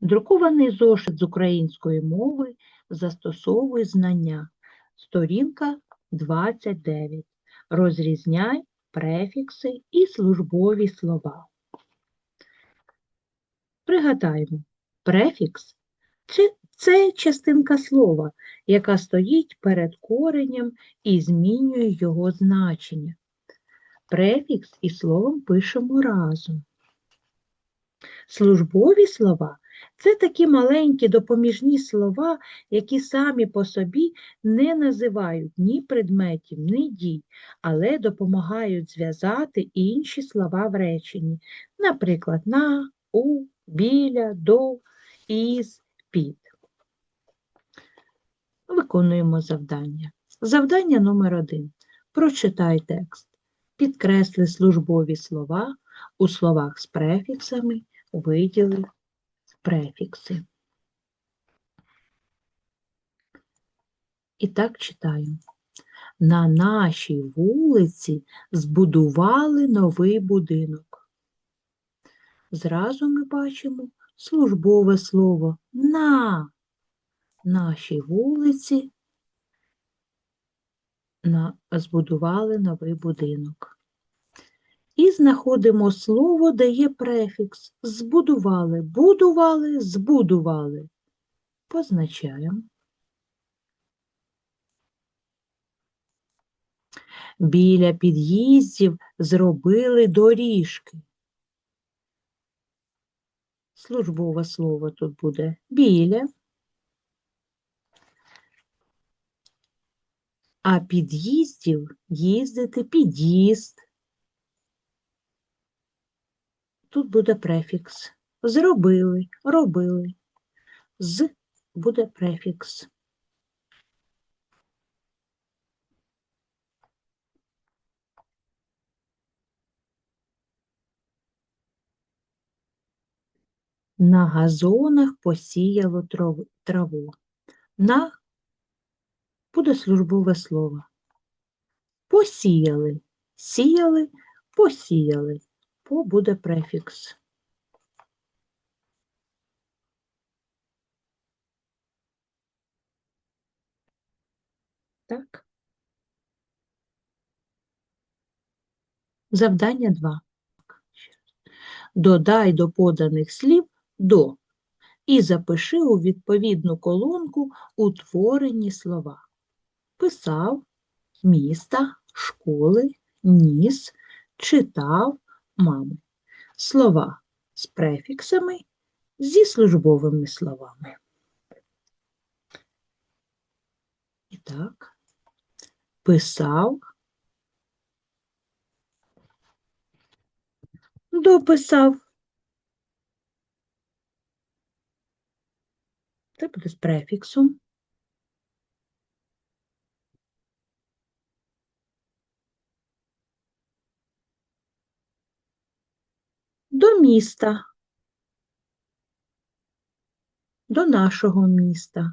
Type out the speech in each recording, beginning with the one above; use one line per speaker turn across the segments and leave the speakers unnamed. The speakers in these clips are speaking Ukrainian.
Друкований зошит з української мови застосовуй знання. Сторінка 29. Розрізняй префікси і службові слова. Пригадаємо, префікс це, це частинка слова, яка стоїть перед коренем і змінює його значення. Префікс і словом пишемо разом. Службові слова це такі маленькі допоміжні слова, які самі по собі не називають ні предметів, ні дій, але допомагають зв'язати інші слова в реченні, наприклад, на, у, біля, до, із, під. Виконуємо завдання. Завдання номер один. Прочитай текст. Підкресли службові слова у словах з префіксами, виділи префікси. І так читаємо. На нашій вулиці збудували новий будинок. Зразу ми бачимо службове слово на нашій вулиці на, збудували новий будинок. І знаходимо слово, де є префікс. Збудували, будували, збудували. Позначаємо. Біля під'їздів зробили доріжки. Службове слово тут буде біля. А під'їздів їздити під'їзд. Тут буде префікс. Зробили, робили. З буде префікс. На газонах посіяло траву. На буде службове слово. Посіяли, сіяли, посіяли. По буде префікс. Так. Завдання 2. Додай до поданих слів до і запиши у відповідну колонку утворені слова. Писав, міста, школи, ніс, читав, мами. Слова з префіксами зі службовими словами. І так, писав, дописав. Це буде з префіксом. До міста. До нашого міста.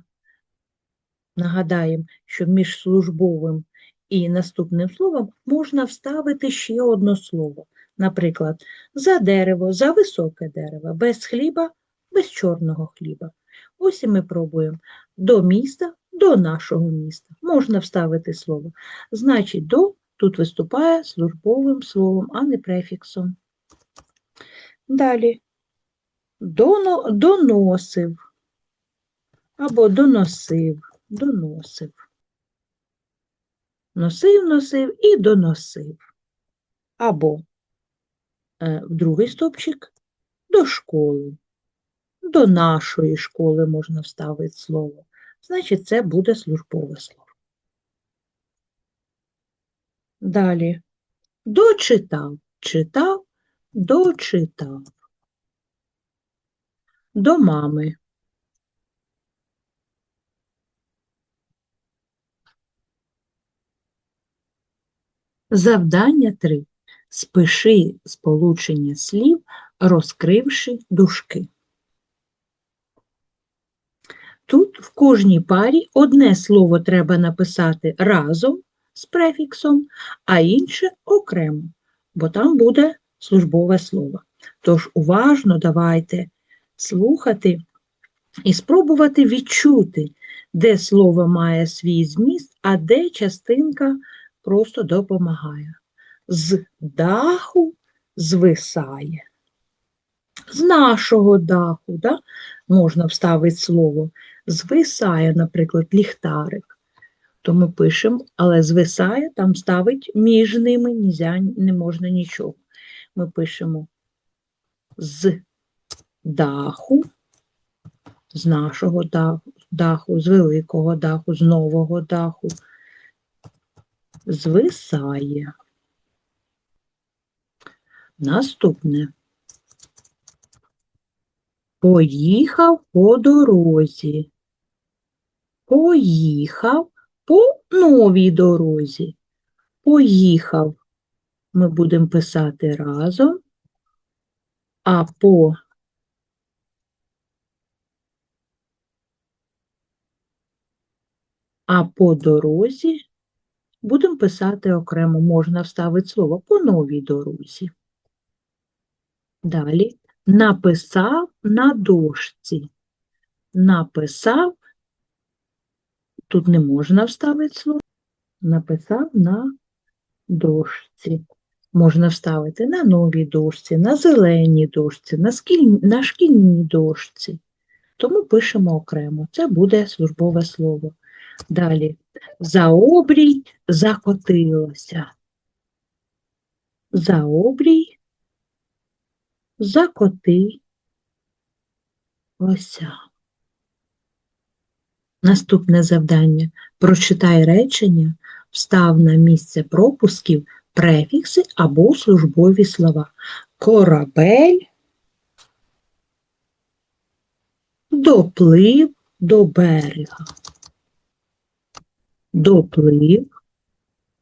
Нагадаємо, що між службовим і наступним словом можна вставити ще одне слово. Наприклад, за дерево, за високе дерево, без хліба, без чорного хліба. Ось і ми пробуємо до міста, до нашого міста. Можна вставити слово. Значить, до тут виступає службовим словом, а не префіксом. Далі. Доно, доносив або доносив, доносив. Носив, носив і доносив. Або е, в другий стопчик до школи. До нашої школи можна вставити слово. Значить, це буде службове слово. Далі. Дочитав, читав, дочитав. До мами. Завдання 3. Спиши сполучення слів, розкривши дужки. Тут в кожній парі одне слово треба написати разом з префіксом, а інше окремо, бо там буде службове слово. Тож уважно давайте слухати і спробувати відчути, де слово має свій зміст, а де частинка просто допомагає. З даху звисає. З нашого даху да, можна вставити слово. Звисає, наприклад, ліхтарик. То ми пишемо, але звисає, там ставить між ними не можна нічого. Ми пишемо з даху, з нашого даху, з великого даху, з нового даху. Звисає. Наступне. Поїхав по дорозі. Поїхав по новій дорозі. Поїхав. Ми будемо писати разом, а по а по дорозі будемо писати окремо, можна вставити слово по новій дорозі. Далі написав на дошці. Написав, тут не можна вставити слово, написав на дошці. Можна вставити на новій дошці, на зеленій дошці, на, скіль... на шкільній дошці. Тому пишемо окремо. Це буде службове слово. Далі. За обрій закотилося. За обрій закотилося. Наступне завдання. Прочитай речення, встав на місце пропусків префікси або службові слова. Корабель доплив до берега. Доплив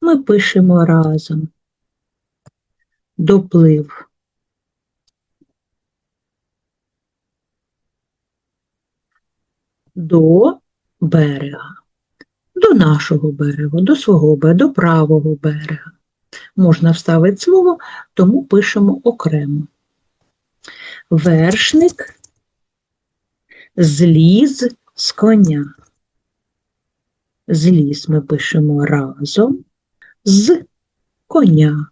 ми пишемо разом. Доплив. До берега. До нашого берега, до свого берега, до правого берега. Можна вставити слово, тому пишемо окремо. Вершник зліз з коня. Зліз ми пишемо разом з коня,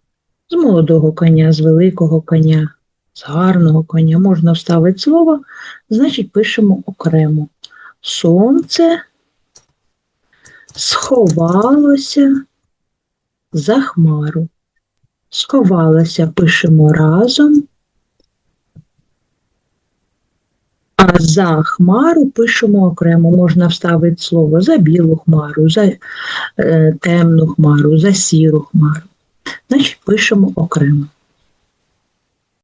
з молодого коня, з великого коня, з гарного коня. Можна вставити слово, значить пишемо окремо. Сонце сховалося за хмару. Сховалася, пишемо разом, а за хмару пишемо окремо. Можна вставити слово за білу хмару, за е, темну хмару, за сіру хмару. Значить, пишемо окремо.